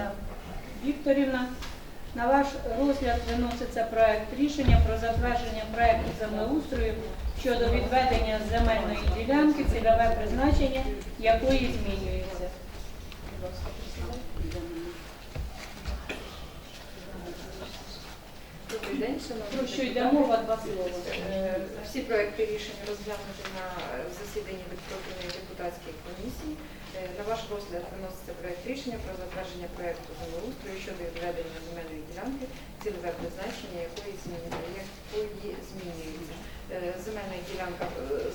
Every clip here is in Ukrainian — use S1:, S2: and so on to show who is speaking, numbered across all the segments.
S1: Ірина Вікторівна. На ваш розгляд виноситься проект рішення про затвердження проекту землеустрою щодо відведення земельної ділянки, цільове призначення якої змінюється. Будь ласка, присідайте.
S2: Добрий день, шановні.
S1: Про що йде мова, два слова.
S2: Е, Всі проекти рішень розглянуті на засіданні відкритої депутатської комісії. Е, На ваш розгляд виноситься проект рішення про затвердження проекту землеустрою щодо відведення земельної ділянки, цільове призначення якої змінює- змінюється. Е, Земельна ділянка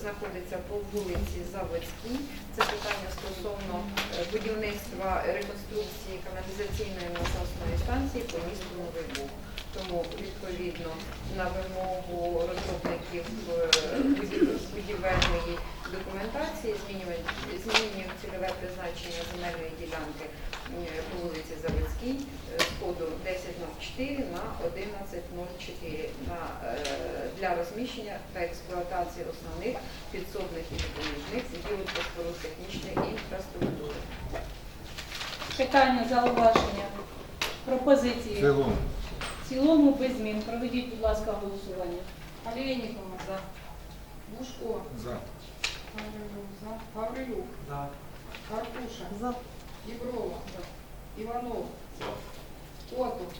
S2: знаходиться по вулиці Заводській. Це питання стосовно будівництва реконструкції каналізаційної насосної станції по місту Новий Буг. Тому відповідно на вимогу розробників е, будівельної документації змінюють змінюємо цільове призначення земельної ділянки е, по вулиці Заводській е, з коду 1004 на 1104 на, для розміщення та експлуатації основних підсобних і допоміжних будівель та технічної інфраструктури.
S1: Питання, зауваження, пропозиції.
S3: Цілому.
S1: В цілому без змін. Проведіть, будь ласка, голосування.
S4: Олейникова.
S2: За.
S4: Бушко.
S3: За.
S4: Гаврилюк. За. Гаврилюк.
S3: За.
S4: Карпуша. За. Єврова. Іванов. Котов.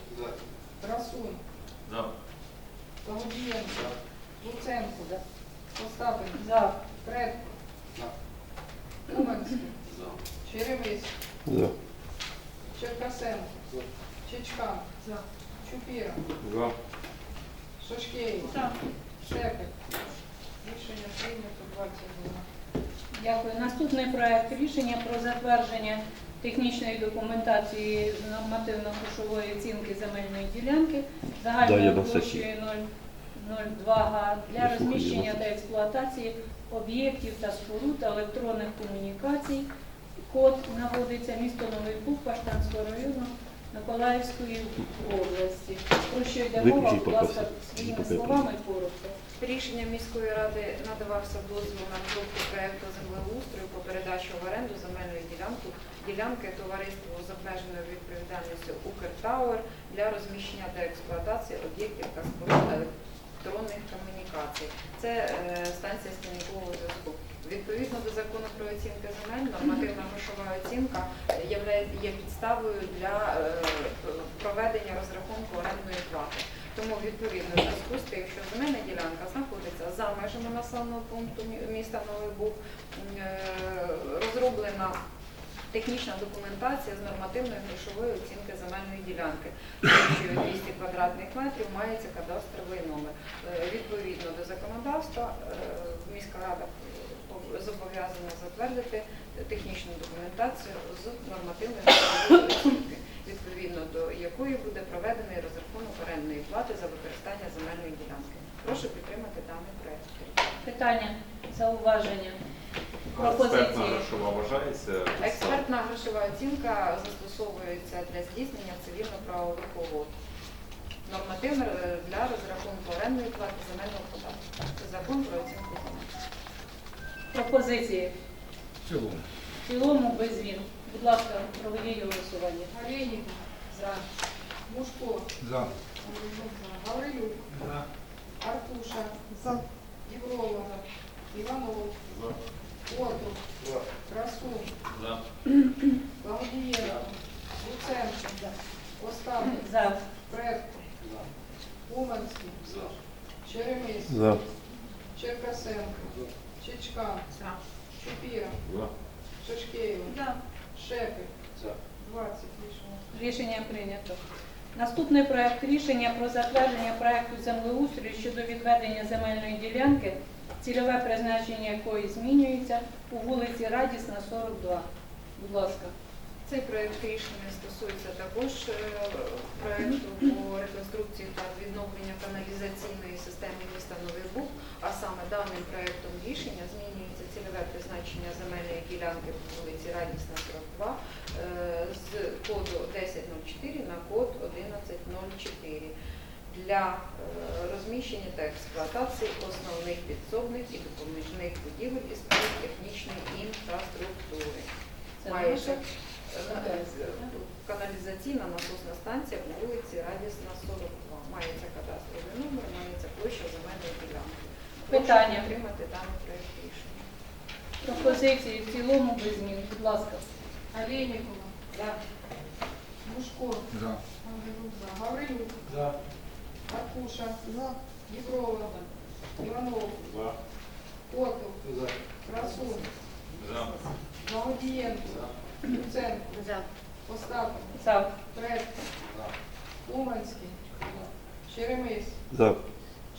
S4: Красун. Солодієнко. Луценко. Остапин.
S1: За.
S4: Предко. Уманський. Черемис. Черкасенко. Чечкан. Чупіра. Шашкеєв. Шепель. Рішення прийнято 22.
S1: Дякую. Наступний проект рішення про затвердження технічної документації нормативно-грошової оцінки земельної ділянки
S5: Да, я
S1: загальною
S5: на
S1: площею 0,02 га для розміщення та експлуатації об'єктів та споруд електронних комунікацій. Код наводиться місто Новий Буг Паштанського району Миколаївської області. Про що йде мова, будь ласка, своїми словами коротко.
S2: Рішенням міської ради надавався дозвіл на розробку проекту землеустрою по передачу в оренду земельної ділянки, ділянки товариству з обмеженою відповідальністю Укртауер для розміщення та експлуатації об'єктів та споруд електронних комунікацій. Це е, станція стільникового зв'язку. Відповідно до закону про оцінки земель, нормативна грошова оцінка є підставою для е, проведення розрахунку орендної плати. Тому відповідно зв'язку з тим, що земельна ділянка знаходиться за межами населеного пункту міста Новий Буг, е, розроблена технічна документація з нормативної грошової оцінки земельної ділянки. Площею 200 квадратних метрів мається кадастровий номер. Е, Відповідно до законодавства е, міська рада е, зобов'язана затвердити технічну документацію з нормативної грошової оцінки відповідно до якої буде проведений розрахунок орендної плати за використання земельної ділянки. Прошу підтримати даний проект.
S1: Питання, зауваження,
S6: Експертна
S1: пропозиції.
S6: грошова вважається.
S2: Експертна грошова оцінка застосовується для здійснення цивільно-правових угод. Нормативна е, для розрахунку орендної плати земельного податку. Закон про оцінку земель.
S1: Пропозиції.
S3: Цілому.
S1: В цілому без змін. Будь ласка, проведіть голосування.
S4: Олейникова.
S1: За.
S4: Бушко.
S3: За.
S4: Гаврилюк.
S3: За.
S4: Аркуша. За. Єврова. Котов. Красун. Солодієнко. Луценко. Остапин.
S1: За.
S4: Предко. Уманський. Черемис.
S5: За.
S4: Черкасенко. Чечкан. Чупіра. Шашкеєва. Шепель. 20 рішення.
S1: Рішення прийнято. Наступний проект рішення про затвердження проекту землеустрою щодо відведення земельної ділянки, цільове призначення якої змінюється у вулиці Радісна, 42. Будь ласка.
S2: Цей проект рішення стосується також е, проекту по реконструкції та відновленню каналізаційної системи міста Новий Буг, а саме даним проектом рішення змінюється цільове призначення земельної ділянки по вулиці Радісна 42 е, з коду 1004 на код 1104 для е, розміщення та експлуатації основних підсобних і допоміжних будівель і споруд технічної інфраструктури.
S1: Це
S2: Майже. каналізаційна насосна станція по вулиці Радісна, 42. Мається кадастровий номер, мається площа земельної ділянки.
S1: Питання.
S2: Прошу підтримати даний проект рішення.
S1: Пропозиції в цілому без змін. Будь ласка.
S4: Олейникова. Мушко. Ангелюк за. Гаврилюк. Аркуша. Єгрова. Іванов. Котов. Красун. Благодієнко. Луценко. Остапов.
S1: За.
S4: Предко. Уманський. Черемис.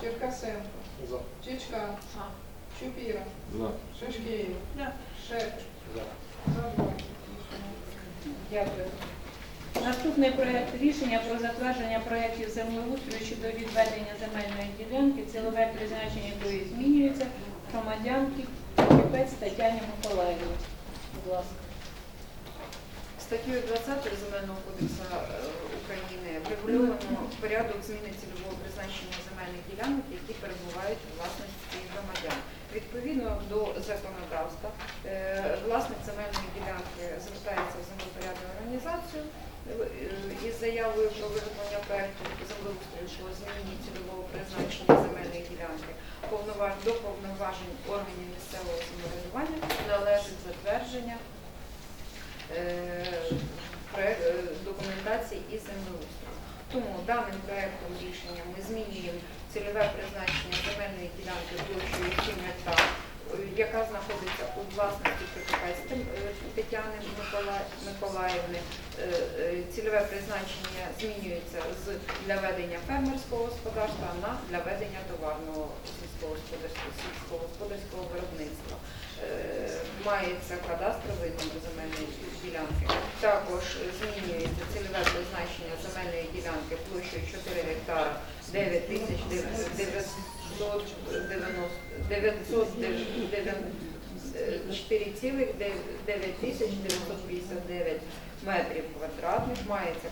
S4: Черкасенко. Чичка. Чупіра. Шишкеєв. Шепель. За два.
S1: Дякую. Наступний проект рішення про затвердження проєктів землеустрою щодо відведення земельної ділянки, цілове призначення якої змінюється громадянки Кіпець Тетяні Миколаївні. Будь ласка.
S2: Статтею 20 Земельного кодексу е, України врегульовано порядок зміни цільового призначення земельних ділянок, які перебувають у власності громадян. Відповідно до законодавства, е, власник земельної ділянки звертається в землепорядну організацію із заявою про виготовлення проекту землеустрою по зміні цільового призначення земельної ділянки. До повноважень органів місцевого самоврядування належить затвердження е, е, документації і землеустрою. Тому даним проектом рішення ми змінюємо цільове призначення земельної ділянки площею 7 гектар, е, яка знаходиться у власності Прикопець Тетяни Миколаївни. Е, е, Цільове призначення змінюється з для ведення фермерського господарства на для ведення товарного сільськогосподарського виробництва. Е, Мається кадастровий номер земельної ділянки. Також змінюється цільове призначення земельної ділянки площею 4 гектара 9 тисяч 4,9 тисяч 959 метрів квадратних. Мається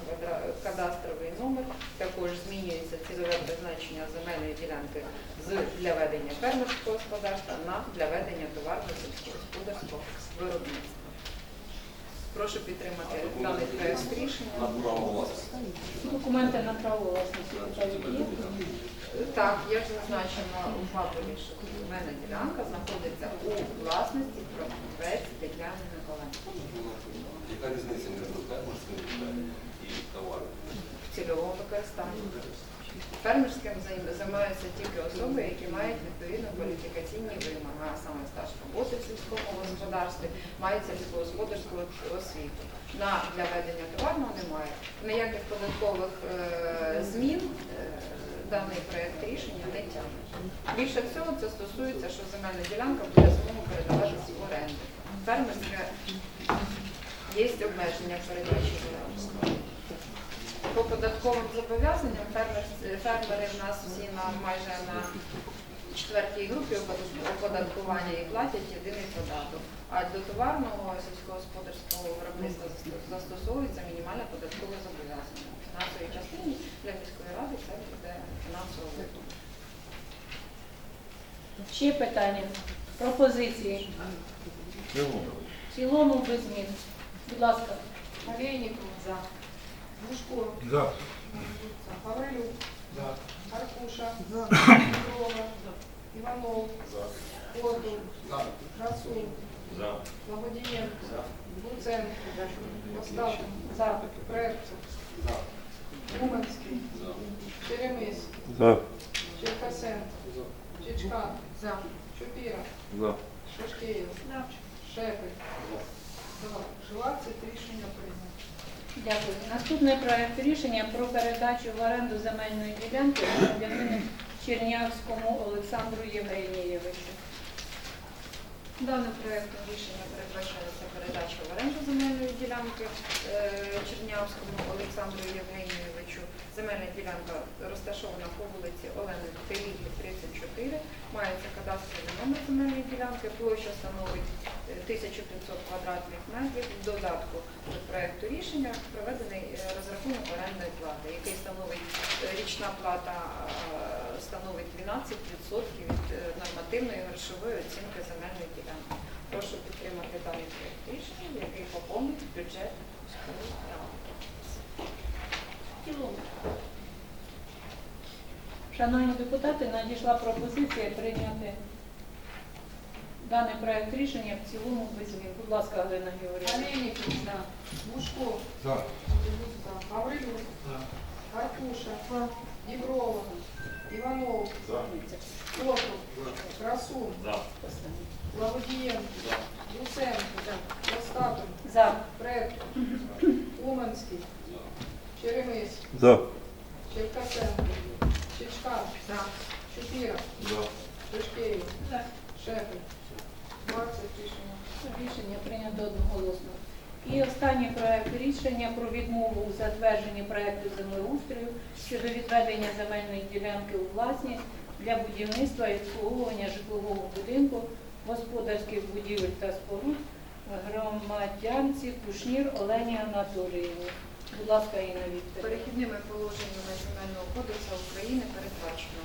S2: кадастровий номер. Також змінюється цільове призначення земельної ділянки з для ведення фермерського господарства на для ведення товарного сільськогосподарського виробництва. Прошу підтримати даний проект рішення.
S1: Документи на право власності?
S2: Так, я ж зазначена у фабулі, що в мене ділянка знаходиться у власності продавець Тетяни Миколаївни
S3: Яка різниця між фермерським і товаром?
S2: в цільовому використанні. Фермерським займаються тільки особи, які мають відповідно кваліфікаційні вимоги, а саме стаж роботи в сільському господарстві, мається сільськогосподарську освіту. На для ведення товарного немає. Ніяких податкових е, змін е, даний проект рішення не тягне. Більше всього це стосується, що земельна ділянка буде змогу передаватися в оренду. Фермерське є обмеження передачі ділянки. По податковим зобов'язанням фермер- фермери в нас всі на майже на четвертій групі оподаткування і платять єдиний податок. А до товарного сільськогосподарського виробництва застосовується мінімальне податкове зобов'язання. Фінансовій частині для міської ради це буде фінансово витрат.
S1: Ще питання. Пропозиції. В цілому без змін. Будь ласка.
S4: Олейникова.
S2: За.
S4: Мушко.
S5: За.
S4: Гаврилюк. Аркуша. Єгрова. Іванов. Котов. Красун. Благодієнко. Луценко. Остапов.
S1: За.
S4: Предко. Уманський. Черемис. Черкасенко. Чичка. Чупіра. Шишкеєв. Шепель. За. 20 рішення прийнято.
S1: Дякую. Наступний проект рішення про передачу в оренду земельної ділянки громадянину Чернявському Олександру Євгенієвичу.
S2: Даним проєктом рішення передбачається передача в оренду земельної ділянки е, Чернявському Олександру Євгенійовичу. Земельна ділянка розташована по вулиці Олени Теліги, 34. Мається кадастровий номер земельної ділянки. Площа становить 1500 квадратних метрів. В додатку до проекту рішення проведений е, розрахунок орендної плати, який становить е, річна плата е, становить 12% від нормативної грошової оцінки земельної ділянки. Прошу підтримати даний проект рішення, який поповнить бюджет міської ради.
S1: Шановні депутати, надійшла пропозиція прийняти даний проект рішення в цілому без змін. Будь ласка, Галина Георгіївна.
S4: Олейников. Бушко.
S6: За.
S4: Гаврилюк. Карпуша. Діброва. Іванов.
S6: За.
S4: Котов. Красун.
S6: За.
S4: Лаводієнко. Луценко. Остапин.
S1: За.
S4: Предко. Уманський. Черемис.
S6: За.
S4: Черкасенко. Чичкар. Чупіра.
S6: За.
S4: Шишкеєв.
S1: За.
S4: Шепель. 20 рішення.
S1: Рішення прийнято одноголосно. І останній проект рішення про відмову у затвердженні проекту землеустрою щодо відведення земельної ділянки у власність для будівництва і обслуговування житлового будинку, господарських будівель та споруд громадянці Кушнір Олені Анатоліївні. Будь ласка, Інна Вікторівна.
S2: Перехідними положеннями Земельного кодексу України передбачено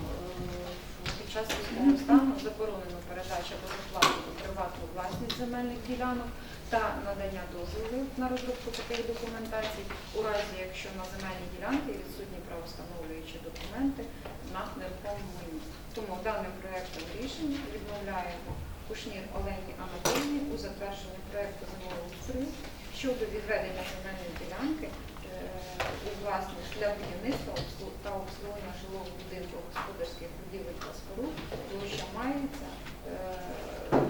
S2: е, під час військового стану заборонено передача безоплатно приватну власність земельних ділянок та надання дозволів на розробку таких документацій у разі, якщо на земельній ділянці відсутні правостановлюючі документи на нерухомому майні. Тому даним проектом рішення відмовляємо Кушнір Олені Анатоліївні у затвердженні проекту землеустрою щодо відведення земельної ділянки е, у власність для будівництва та обслуговування жилого будинку господарських будівель та споруд, площа мається е,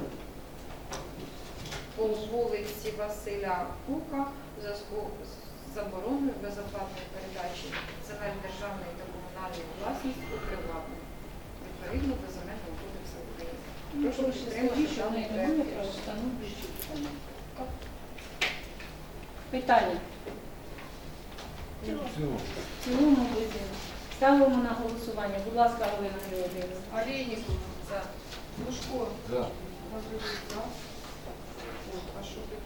S2: по вулиці Василя Кука в зв'язку з забороною безоплатної передачі земель державної та комунальної власності у приватну, відповідно до Земельного кодексу України. Прошу
S1: Прошу
S2: підтримати
S1: що
S2: даний
S1: не
S2: проект
S1: питання. В цілому змін. Ставимо на голосування. Будь ласка, Галина Георгіївна.
S4: Олейников.
S2: За.
S4: Бушко.
S6: За.
S4: Гаврилюк. За. Ой, А що тут?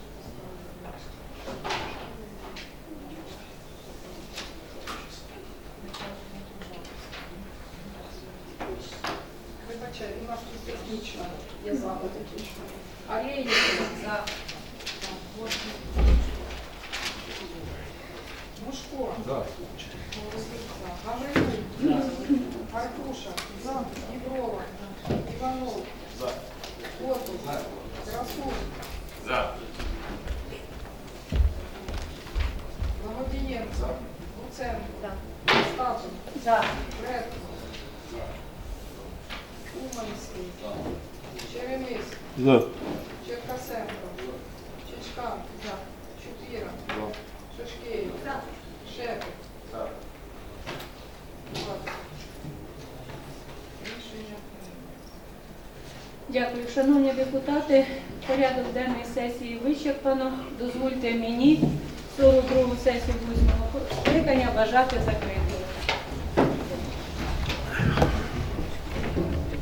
S4: Вибачай, у нас тут технічно. Я забула технічно. Олейников. За. Бушко.
S6: За.
S4: Гаврилюк. Карпуша. Діброва. Іванов.
S6: За.
S4: Котов. Красун.
S6: За.
S4: Логодієнко.
S6: За.
S4: Луценко. Остапин.
S1: За.
S4: Предко. Уманський. Черемис.
S6: За.
S4: Черкасенко. Чупіра.
S6: За.
S4: Шишкеєв. Шепель.
S6: За.
S4: Двадцять. Рішення.
S1: Дякую, шановні депутати. Порядок денної сесії вичерпано. Дозвольте мені 42 сесію 8 скликання бажати закритою.